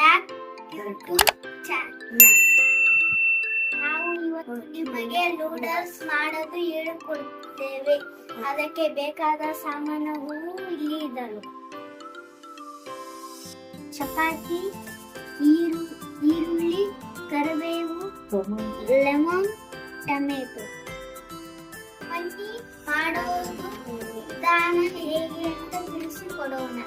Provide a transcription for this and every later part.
Back to channel ನಾವು ಇವತ್ತು ನಿಮಗೆ ನೂಡಲ್ಸ್ ಮಾಡೋದು ಹೇಳಿಕೊಡುತ್ತೇವೆ. ಅದಕ್ಕೆ ಬೇಕಾದ ಸಾಮಾನುಗಳು ಇಲ್ಲಿ ಇದ್ದವು. ಚಪಾತಿ, ಈರು, ಈರುಳ್ಳಿ, ಕರಿಬೇವು ಲೆಮನ್ ಟೊಮೆಟೊ ಬನ್ನಿ, ಮಾಡೋದು ವಿಧಾನ ಹೇಗೆ ಅಂತ ತಿಳಿಸಿಕೊಡೋಣ.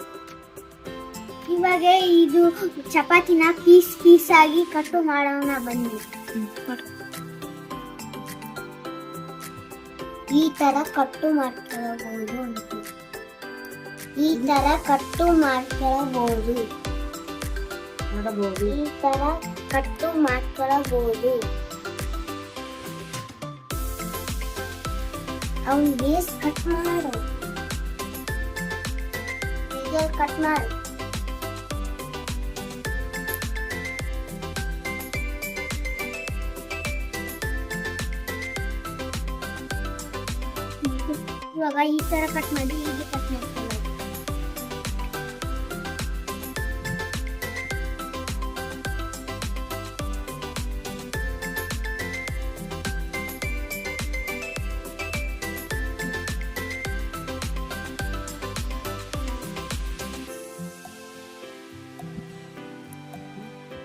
ಇವಾಗ ಇದು ಚಪಾತಿನ ಪೀಸ್ ಪೀಸ್ ಆಗಿ ಕಟ್ಟು ಮಾಡೋಣ ಬನ್ನಿ. ಈ ತರ ಕಟ್ಟು ಮಾಡ್ಕೊಳ್ಬಹುದು ಅಂತ. ಈ ತರ ಕಟ್ಟು ಮಾಡ್ಕೊಳ್ಬಹುದು ಮಾಡಬಹುದು. ಈ ತರ ಕಟ್ಟು ಮಾಡ್ಕೊಳ್ಬಹುದು ಅವ್ನ್ ಬೇಸ್ ಕಟ್ ಮಾಡು. ಕಟ್ ಮಾಡು. ಇವಾಗ ಈ ತರ ಕಟ್ ಮಾಡಿ, ಹೀಗೆ ಕಟ್ ಮಾಡ್ತೀವಿ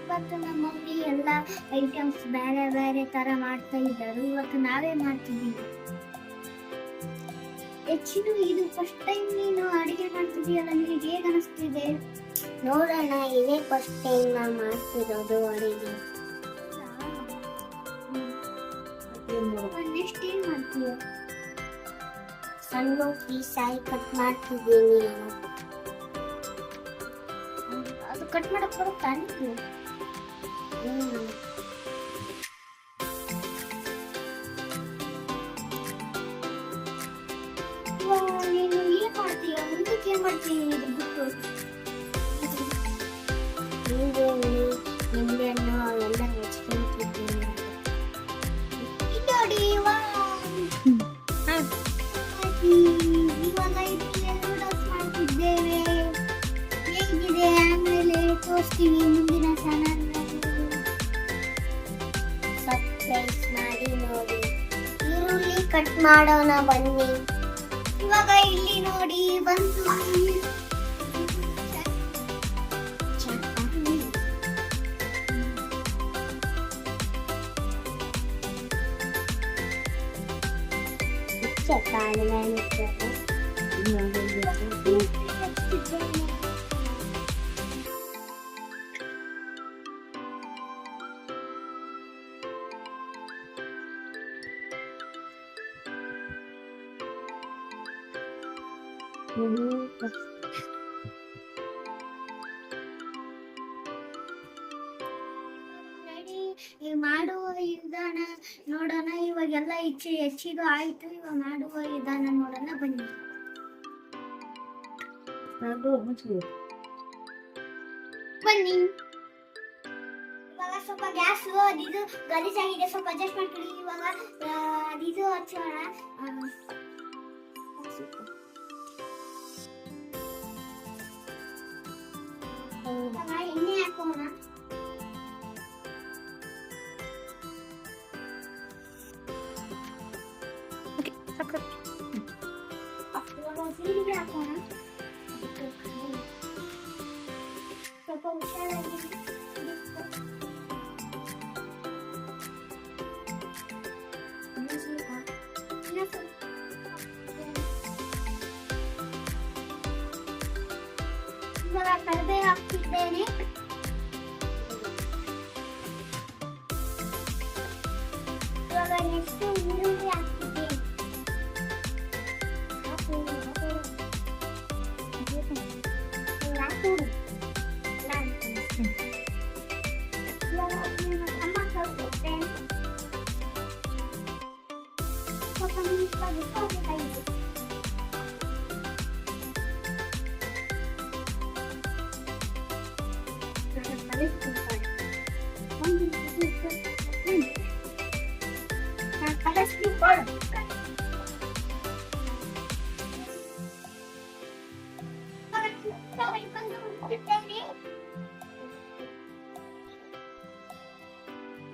ಇವತ್ತು ನಮ್ಮ ಮಮ್ಮಿ ಎಲ್ಲ ಐಟಮ್ಸ್ ಬೇರೆ ಬೇರೆ ತರ ಮಾಡ್ತಾ ಇದ್ದಾರೆ. ಇವತ್ತು ನಾವೇ ಮಾಡ್ತಿದ್ದೀವಿ. ಹೆಚ್ಚಿನ ಇದು ಫಸ್ಟ್ ಟೈಮ್ ನೀನು ಅಡಿಗೆ ಮಾಡ್ತಿದೀಯಲ್ಲ ನಿನಗೆ ಹೇಗೆ ಅನಿಸ್ತಿದೆ? ನೋಡೋಣ ಇದೇ ಫಸ್ಟ್ ಟೈಮ್ ನಾನು ಮಾಡ್ತಿರೋದು ಅಡಿಗೆ. ನೆಕ್ಸ್ಟ್ ಏನ್ ಮಾಡ್ತೀಯ? ಸಣ್ಣ ಪೀಸ್ ಆಗಿ ಕಟ್ ಮಾಡ್ತಿದ್ದೀನಿ. ಅದು ಕಟ್ ಮಾಡಕ್ಕೆ ಬರುತ್ತಾ ನಿನಗೆ? ಹ್ಮ್. ತೋರಿಸ್ತೀವಿ ಮುಂದಿನ ಸಬ್ಸ್ಕ್ರೈಬ್ ಮಾಡಿ ನೋಡಿ ಈರುಳ್ಳಿ ಕಟ್ ಮಾಡೋಣ ಬನ್ನಿ ಇವಾಗ ಇಲ್ಲಿ ನೋಡಿ ಬಂತು ಮಾಡುವ ವಿಧಾನ ನೋಡೋಣ. ಇವಾಗೆಲ್ಲ ಹೆಚ್ಚು ಹೆಚ್ಚಿಗೆ ಆಯ್ತು. ಇವಾಗ ಮಾಡುವ ವಿಧಾನ ನೋಡೋಣ. ಬನ್ನಿ. ಬನ್ನಿ. ಇವಾಗ ಸ್ವಲ್ಪ ಗ್ಯಾಸ್ ಇದು ಗಲೀಜಾಗಿದೆ ಸ್ವಲ್ಪ ಅಡ್ಜಸ್ಟ್ ಮಾಡ್ಕೊಳ್ಳಿ. ಇವಾಗ ಅದಿದು ಹಚ್ಚೋಣ. ಎಣ್ಣೆ ಹಾಕೋಣ ಇವಾಗ ಜೀರಿಗೆ ಹಾಕೋಣ ಸ್ವಲ್ಪ ಹುಷಾರಾಗಿ ಇವಾಗ ಕಡಿಮೆ ಹಾಕ್ತಿದ್ದೇನೆ ಇವಾಗ ನೆಕ್ಸ್ಟ್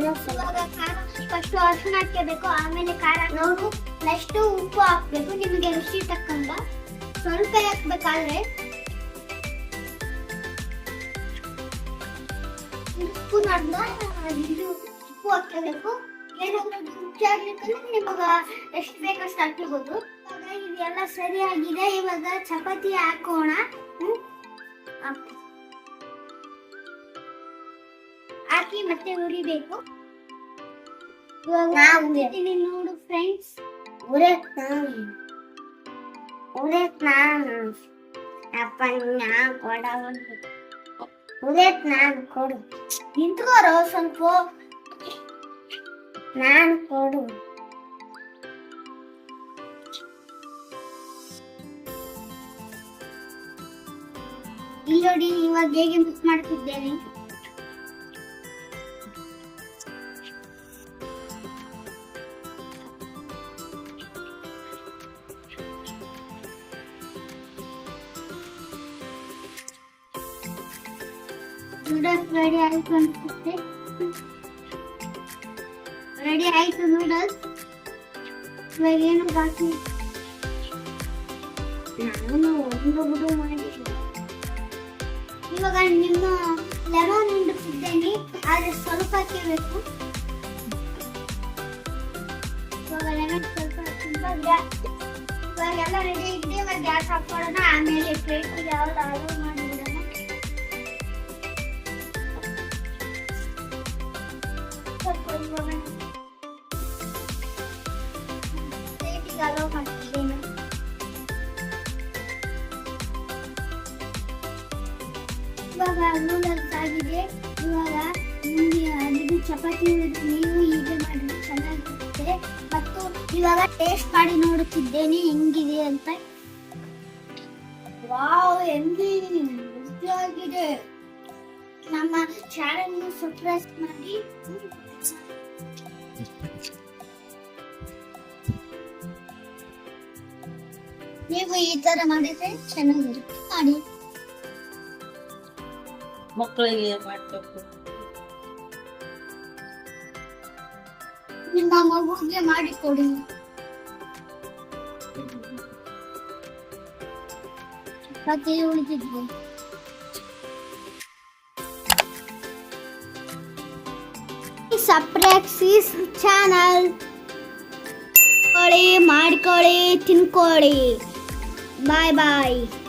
ಇವಾಗ ಖಾರ ಫಸ್ಟ್ ಅರಿಶಿನ ಹಾಕ್ಕೋಬೇಕು ಆಮೇಲೆ ಖಾರ ನೋಡು. ನೆಕ್ಸ್ಟ್ ಉಪ್ಪು ಹಾಕ್ಬೇಕು. ನಿಮಗೆ ರುಚಿ ತಕ್ಕಂತ ಸ್ವಲ್ಪ ಹಾಕ್ಬೇಕಾದ್ರೆ ಉಪ್ಪು ನೋಡ್ದ ಇದು ಉಪ್ಪು ಹಾಕ್ಕೋಬೇಕು ಏನಾದ್ರು ರುಚಿ ಆಗ್ಲಿಕ್ಕಂದ್ರೆ ನಿಮಗ ಎಷ್ಟು ಬೇಕಷ್ಟು ಹಾಕ್ಕೋಬಹುದು ಇವಾಗ ಇದೆಲ್ಲ ಸರಿಯಾಗಿದೆ. ಇವಾಗ ಚಪಾತಿ ಹಾಕೋಣ. ಹ್ಮ್? ಹಾಕು. ಮತ್ತೆ ಉರಿಬೇಕು ಇವಾಗ ಉರಿತೀನಿ ನೋಡು ಫ್ರೆಂಡ್ಸ್ ನಾನು ಅಪ್ಪ ನಾ ಕೊಡ ನಾನು ಕೊಡು. ನಿಂತ್ಕೋರೋ ಸ್ವಲ್ಪ. ನಾನು ಕೊಡು. ಇಲ್ಲಿ ನೋಡಿ ಇವಾಗ ಹೇಗೆ ಮಿಕ್ಸ್ ಮಾಡ್ತಿದ್ದೇನೆ. ನೂಡಲ್ಸ್ ರೆಡಿ ಆಯ್ತು ಅನ್ಸುತ್ತೆ. ರೆಡಿ ಆಯ್ತು ನೂಡಲ್ಸ್ ಇವಾಗ ಏನು ಬಾಕಿ? ನಾನು ಒಂದು ಬಿಡು ಮಾಡಿ ಇವಾಗ ನಿಮ್ಮ ಲೆಮನ್ ಹಿಂಡುತ್ತಿದ್ದೇನೆ ಆದ್ರೆ ಸ್ವಲ್ಪ ಹಾಕಿರ್ಬೇಕು ಇವಾಗ ಲೆಮನ್ ಸ್ವಲ್ಪ ತುಂಬ ಇವಾಗ ಎಲ್ಲ ರೆಡಿ ಇದ್ದೀವಿ ಇವಾಗ ಗ್ಯಾಸ್ ಹಾಕೊಳ್ಳೋಣ ಆಮೇಲೆ ಪ್ಲೇಟ್ ಯಾವ್ದು ಆರ್ಡರ್ ಸ್ವಲ್ಪ ಇವಾಗ ಆಗಿದೆ ಇವಾಗ ನಿಮಗೆ ಇದು ಚಪಾತಿ ನೀವು ಹೀಗೆ ಮಾಡಿ ಚೆನ್ನಾಗಿರುತ್ತೆ ಮತ್ತು ಇವಾಗ ಟೇಸ್ಟ್ ಮಾಡಿ ನೋಡುತ್ತಿದ್ದೇನೆ ಹೆಂಗಿದೆ ಅಂತ ವಾವ್ ಹೆಂಗಿದೆ ನಮ್ಮ ಚಾನಲ್ ಸಬ್ಸ್ಕ್ರೈಬ್ ಮಾಡಿ. ನೀವು ಈ ತರ ಮಾಡಿದ್ರೆ ಚೆನ್ನಾಗಿರುತ್ತೆ ಮಾಡಿ ಮಕ್ಕಳಿಗೆ ಮಾಡ್ಬೇಕು ನಿಮ್ಮ ಮಗುಗೆ ಮಾಡಿಕೊಡಿ ಮತ್ತೆ ಉಳಿದಿದ್ವು ಸಪ್ರಾಕ್ಸಿಸ್ ಚಾನಲ್ ಮಾಡ್ಕೊಳ್ಳಿ ಮಾಡ್ಕೊಳ್ಳಿ ತಿನ್ಕೊಳ್ಳಿ Bye bye.